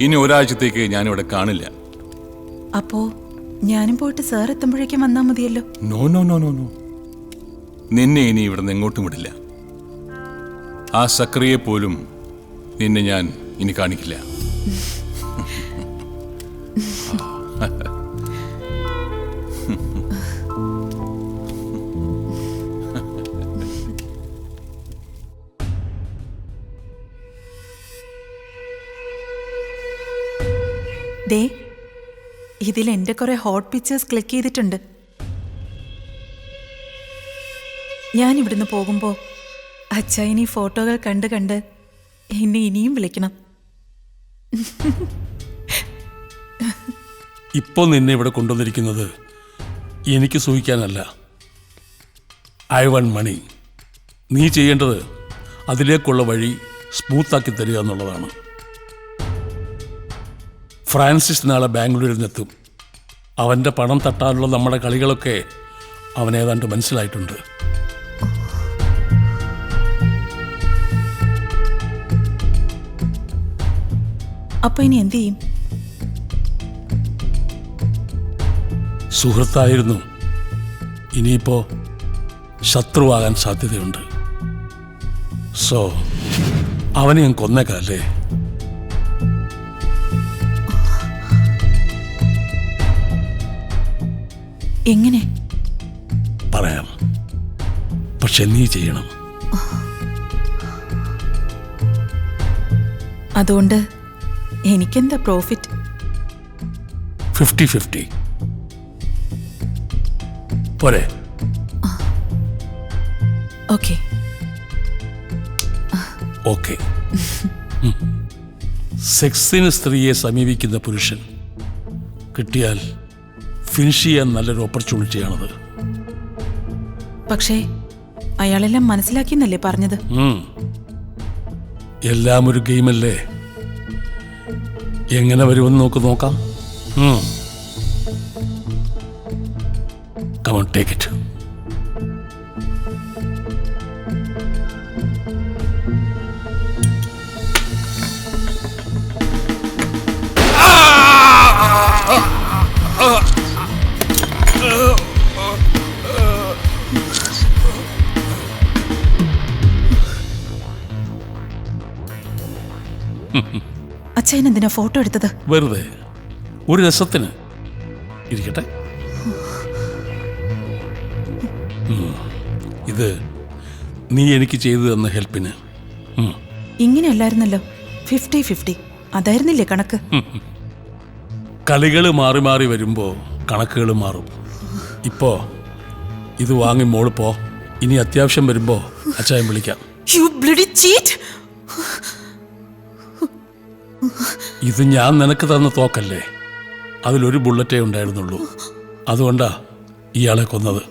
ഇനി ഒരാഴ്ചത്തേക്ക് ഞാനിവിടെ കാണില്ല. അപ്പോ ഞാനും പോയിട്ട് സാർ എത്തുമ്പോഴേക്കും വന്നാ മതിയല്ലോ? No no no no no. നിന്നെ ഇനി ഇവിടെ നിന്ന് എങ്ങോട്ടും വിടില്ല. ആ സക്രിയെ പോലും നിന്നെ ഞാൻ ഇനി കാണിക്കില്ല. ദേ ഇതിൽ എന്റെ കുറെ ഹോട്ട് പിക്ചേഴ്സ് ക്ലിക്ക് ചെയ്തിട്ടുണ്ട്. ഞാൻ ഇവിടുന്ന് പോകുമ്പോൾ ഇനി ഫോട്ടോകൾ കണ്ട് കണ്ട് എന്നെ ഇനിയും വിളിക്കണം. ഇപ്പോൾ നിന്നെ ഇവിടെ കൊണ്ടുവന്നിരിക്കുന്നത് എനിക്ക് സൂഹിക്കാനല്ല. ഐ വൺ മണി നീ ചെയ്യേണ്ടത് അതിലേക്കുള്ള വഴി സ്മൂത്താക്കി തരിക എന്നുള്ളതാണ്. ഫ്രാൻസിസ് നാളെ ബാംഗ്ലൂരിൽ നിന്നെത്തും അവന്റെ പണം തട്ടാനുള്ള നമ്മുടെ കളികളൊക്കെ അവനേതാണ്ട് മനസ്സിലായിട്ടുണ്ട്. അപ്പൊ ഇനി എന്ത് ചെയ്യും? സുഹൃത്തായിരുന്നു. ഇനിയിപ്പോ ശത്രുവാകാൻ സാധ്യതയുണ്ട്. സോ അവനെ ഞാൻ കൊന്നേക്കല്ലേ എങ്ങനെ? പറയാം. പക്ഷെ നീ ചെയ്യണം. അതുകൊണ്ട് എനിക്കെന്താ പ്രോഫിറ്റ് ഫിഫ്റ്റി ഫിഫ്റ്റി പോരെ. ഓക്കെ. ഓക്കെ. സെക്സിന് സ്ത്രീയെ സമീപിക്കുന്ന പുരുഷൻ കിട്ടിയാൽ ഫിനിഷ് ചെയ്യാൻ നല്ലൊരു ഓപ്പർച്യൂണിറ്റിയാണത് പക്ഷേ അയാളെല്ലാം മനസ്സിലാക്കിയെന്നല്ലേ പറഞ്ഞത്? എല്ലാം ഒരു ഗെയിമല്ലേ? എങ്ങനെ വരുമെന്ന് നോക്ക്. നോക്കാം കമൺ ടേക്ക് ഇറ്റ് അച്ഛൻ എന്തിനാ ഫോട്ടോ എടുത്തത്? വെറുതെ. ഒരു രസത്തിന്. ഇരിക്കട്ടെ. ഇത് നീ എനിക്ക് ചെയ്തു തന്ന ഹെൽപ്പിന്. ഇങ്ങനെയല്ലായിരുന്നല്ലോ. Fifty fifty. അതായിരുന്നില്ലേ കണക്ക്? കളികൾ മാറി മാറി വരുമ്പോൾ കണക്കുകൾ മാറും. ഇപ്പോ ഇത് വാങ്ങി മോൾ പോ. ഇനി അത്യാവശ്യം വരുമ്പോ അച്ചായം വിളിക്കാം. You bloody ചീറ്റ് ഇത് ഞാൻ നിനക്ക് തന്ന തോക്കല്ലേ? അതിലൊരു ബുള്ളറ്റേ ഉണ്ടായിരുന്നുള്ളൂ. അതുകൊണ്ടാ ഇയാളെ കൊന്നത്.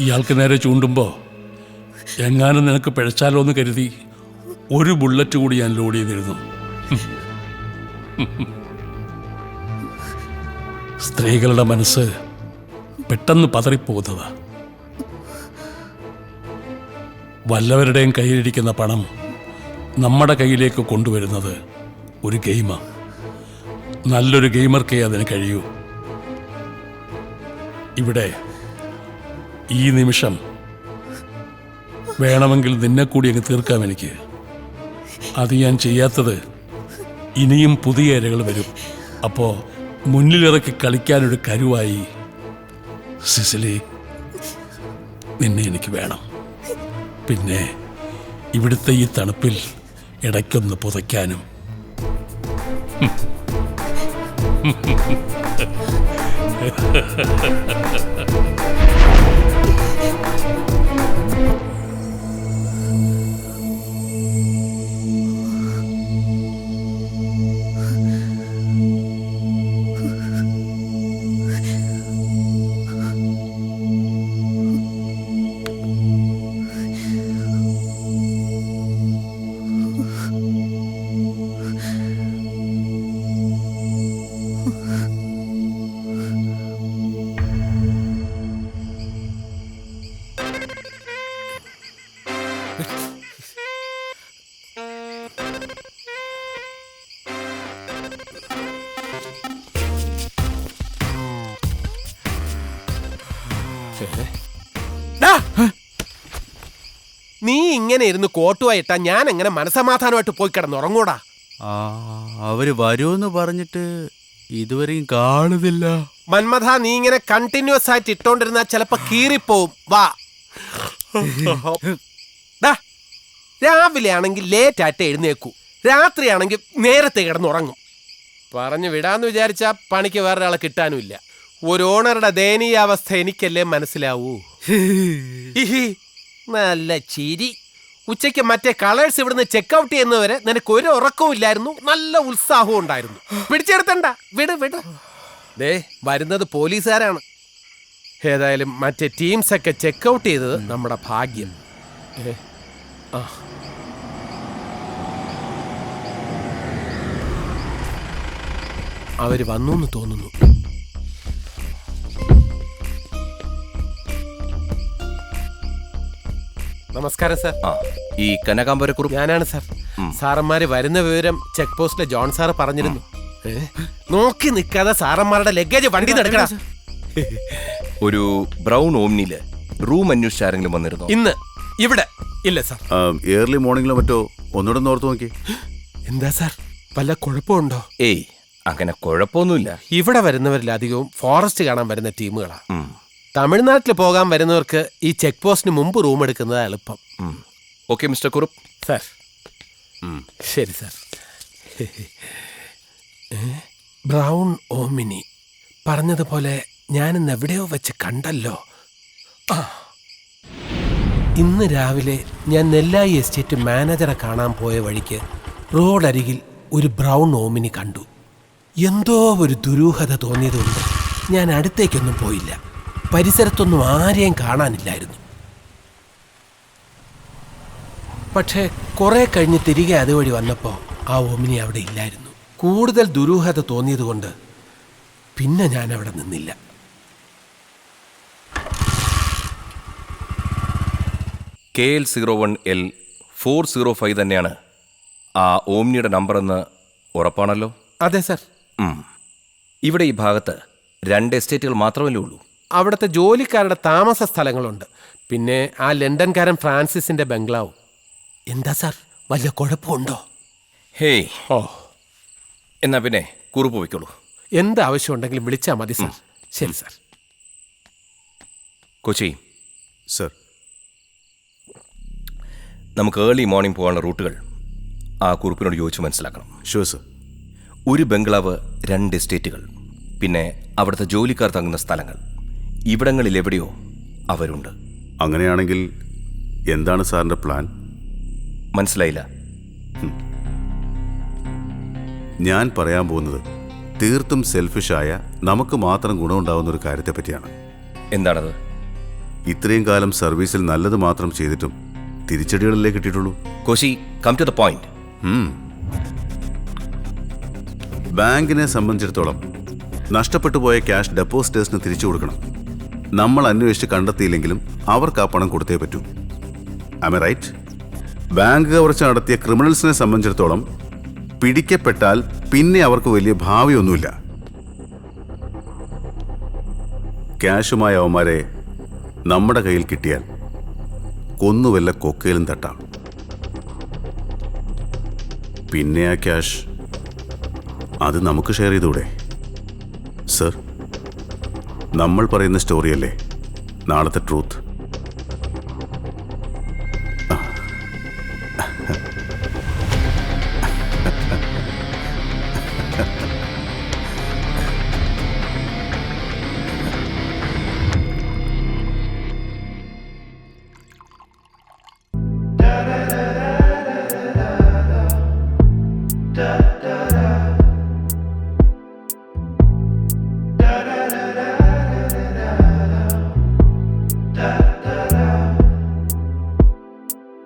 ഇയാൾക്ക് നേരെ ചൂണ്ടുമ്പോ എങ്ങാനും നിനക്ക് പിഴച്ചാലോ എന്ന് കരുതി ഒരു ബുള്ളറ്റ് കൂടി ഞാൻ ലോഡ് ചെയ്തിരുന്നു. സ്ത്രീകളുടെ മനസ്സ് പെട്ടെന്ന് പതറിപ്പോകുന്നതാ. വല്ലവരുടെയും കയ്യിലിരിക്കുന്ന പണം നമ്മുടെ കയ്യിലേക്ക് കൊണ്ടുവരുന്നത് ഒരു ഗെയിമാണ് നല്ലൊരു ഗെയിമർക്കേ അതിന് കഴിയൂ. ഇവിടെ ഈ നിമിഷം വേണമെങ്കിൽ നിന്നെ കൂടി അങ്ങ് തീർക്കാം എനിക്ക്. അത് ഞാൻ ചെയ്യാത്തത് ഇനിയും പുതിയ ഇരകൾ വരും. അപ്പോ മുന്നിലിറക്കി കളിക്കാനൊരു കരുവായി സിസിലി നിന്നെ എനിക്ക് വേണം പിന്നെ ഇവിടുത്തെ ഈ തണുപ്പിൽ ഇടയ്ക്കൊന്ന് പുതയ്ക്കാനും Ha ha ha ha ha ha. നീ ഇങ്ങനെ ഇരുന്ന് കോട്ടുവായിട്ടാ ഞാൻ എങ്ങനെ മനസമാധാനമായിട്ട് പോയി കിടന്നുറങ്ങൂടാ. അവർ വരുമെന്ന് പറഞ്ഞിട്ട് ഇതുവരെയും കാണുന്നില്ല. മന്മഥ നീ ഇങ്ങനെ കണ്ടിന്യൂസ് ആയിട്ട് ഇട്ടോണ്ടിരുന്നാ ചിലപ്പോ കീറിപ്പോവും. വാ. രാവിലെ ആണെങ്കിൽ ലേറ്റ് ആയിട്ട് എഴുന്നേക്കൂ രാത്രിയാണെങ്കിൽ നേരത്തെ കിടന്നുറങ്ങും. പറഞ്ഞു വിടാന്ന് വിചാരിച്ചാ പണിക്ക് വേറൊരാളെ കിട്ടാനുമില്ല. ഒരു ഓണറുടെ ദയനീയാവസ്ഥ എനിക്കല്ലേ മനസ്സിലാവൂ? നല്ല ചിരി. ഉച്ചയ്ക്ക് മറ്റേ കളേഴ്സ് ഇവിടുന്ന് ചെക്കൗട്ട് ചെയ്യുന്നവരെ നിനക്ക് ഒരു ഉറക്കവും ഇല്ലായിരുന്നു നല്ല ഉത്സാഹവും ഉണ്ടായിരുന്നു. പിടിച്ചെടുത്തണ്ട. വിട് വിട്. ദേ വരുന്നത് പോലീസുകാരാണ്. ഏതായാലും മറ്റേ ടീംസ് ഒക്കെ ചെക്കൗട്ട് ചെയ്തത് നമ്മുടെ ഭാഗ്യം. ഏ, ആ. അവർ വന്നു എന്ന് തോന്നുന്നു. നമസ്കാരം സാർ ആ ഈ കനകാംബരക്കുറിപ്പ്. ഞാനാണ് സാർ സാറന്മാര് വരുന്ന വിവരം ചെക്ക് പോസ്റ്റിലെ ജോൺ സാർ പറഞ്ഞിരുന്നു. ഏ? നോക്കി നിൽക്കാതെ സാറന്മാരുടെ ലഗേജ് വണ്ടി നടക്കണം. ഒരു ബ്രൗൺ ഓംനിയിൽ റൂം അന്വേഷിച്ച് ആരെങ്കിലും വന്നിരുന്നോ? ഇന്ന് ഇവിടെ. ഇല്ല സാർ ഏർലി മോർണിംഗിലോ മറ്റോ? ഒന്നുകൂടെ ഒന്ന് ഓർത്ത് നോക്കി. എന്താ സാർ വല്ല കുഴപ്പമുണ്ടോ? ഏയ് അങ്ങനെ കുഴപ്പമൊന്നുമില്ല. ഇവിടെ വരുന്നവരിൽ അധികവും ഫോറസ്റ്റ് കാണാൻ വരുന്ന ടീമുകളാണ് ഉം, തമിഴ്നാട്ടിൽ പോകാൻ വരുന്നവർക്ക് ഈ ചെക്ക് പോസ്റ്റിന് മുമ്പ് റൂം എടുക്കുന്നത് എളുപ്പം. Okay mister Kurup. സാർ. ശരി സാർ? Brown Omni. പറഞ്ഞതുപോലെ ഞാനിന്ന് എവിടെയോ വെച്ച് കണ്ടല്ലോ. ആ. ഇന്ന് രാവിലെ ഞാൻ നെല്ലായി എസ്റ്റേറ്റ് മാനേജറെ കാണാൻ പോയ വഴിക്ക് റോഡരികിൽ ഒരു ബ്രൗൺ ഓമിനി കണ്ടു. എന്തോ ഒരു ദുരൂഹത തോന്നിയതുകൊണ്ട് ഞാൻ അടുത്തേക്കൊന്നും പോയില്ല. പരിസരത്തൊന്നും ആരെയും കാണാനില്ലായിരുന്നു. പക്ഷേ കുറെ കഴിഞ്ഞ് തിരികെ അതുവഴി വന്നപ്പോൾ ആ ഓമിനി അവിടെ ഇല്ലായിരുന്നു. കൂടുതൽ ദുരൂഹത തോന്നിയതുകൊണ്ട് പിന്നെ ഞാൻ അവിടെ നിന്നില്ല. K L zero one L four zero five തന്നെയാണ് ആ ഓംനിയുടെ നമ്പർ എന്ന് ഉറപ്പാണല്ലോ? അതെ സർ. ഇവിടെ ഈ ഭാഗത്ത് രണ്ട് എസ്റ്റേറ്റുകൾ മാത്രമല്ലേ ഉള്ളൂ. അവിടുത്തെ ജോലിക്കാരുടെ താമസ സ്ഥലങ്ങളുണ്ട്. പിന്നെ ആ ലണ്ടൻകാരൻ ഫ്രാൻസിസിന്റെ ബംഗ്ലാവ്. എന്താ സാർ? വല്ല കുഴപ്പമുണ്ടോ? ഹേയ്. ഓ. എന്നാ പിന്നെ കുറുപ്പ് വയ്ക്കോളൂ എന്ത് ആവശ്യമുണ്ടെങ്കിലും വിളിച്ചാൽ മതി സാർ. ശരി സാർ. കൊച്ചി. സർ. നമുക്ക് ഏർലി മോർണിംഗ് പോകാനുള്ള റൂട്ടുകൾ ആ കുറിപ്പിനോട് ചോദിച്ച് മനസ്സിലാക്കണം. ഷുവർ സർ ഒരു ബംഗ്ലാവ് രണ്ട് എസ്റ്റേറ്റുകൾ. പിന്നെ അവിടുത്തെ ജോലിക്കാർ തങ്ങുന്ന സ്ഥലങ്ങൾ. ഇവിടങ്ങളിൽ എവിടെയോ അവരുണ്ട്. അങ്ങനെയാണെങ്കിൽ എന്താണ് സാറിന്റെ പ്ലാൻ? മനസ്സിലായില്ല. ഞാൻ പറയാൻ പോകുന്നത് തീർത്തും സെൽഫിഷായ നമുക്ക് മാത്രം ഗുണമുണ്ടാവുന്ന ഒരു കാര്യത്തെ പറ്റിയാണ്. എന്താണത്? ഇത്രയും കാലം സർവീസിൽ നല്ലത് മാത്രം ചെയ്തിട്ടും തിരിച്ചടികളല്ലേ കിട്ടിയിട്ടുള്ളൂ. Koshy come to the point ബാങ്കിനെ സംബന്ധിച്ചിടത്തോളം നഷ്ടപ്പെട്ടു പോയ ക്യാഷ് ഡെപ്പോസിറ്റേഴ്സിന് തിരിച്ചു കൊടുക്കണം. നമ്മൾ അന്വേഷിച്ച് കണ്ടെത്തിയില്ലെങ്കിലും അവർക്ക് ആ പണം കൊടുത്തേ പറ്റൂ. അമേ റൈറ്റ് ബാങ്ക് കവർച്ച നടത്തിയ ക്രിമിനൽസിനെ സംബന്ധിച്ചിടത്തോളം പിടിക്കപ്പെട്ടാൽ പിന്നെ അവർക്ക് വലിയ ഭാവിയൊന്നുമില്ല. ക്യാഷുമായ അവന്മാരെ നമ്മുടെ കയ്യിൽ കിട്ടിയാൽ കൊന്നുവല്ല കൊക്കയിലും തട്ടാം. പിന്നെ ആ ക്യാഷ് അത് നമുക്ക് ഷെയർ ചെയ്തൂടെ സർ? നമ്മൾ പറയുന്ന സ്റ്റോറിയല്ലേ നാളത്തെ ട്രൂത്ത്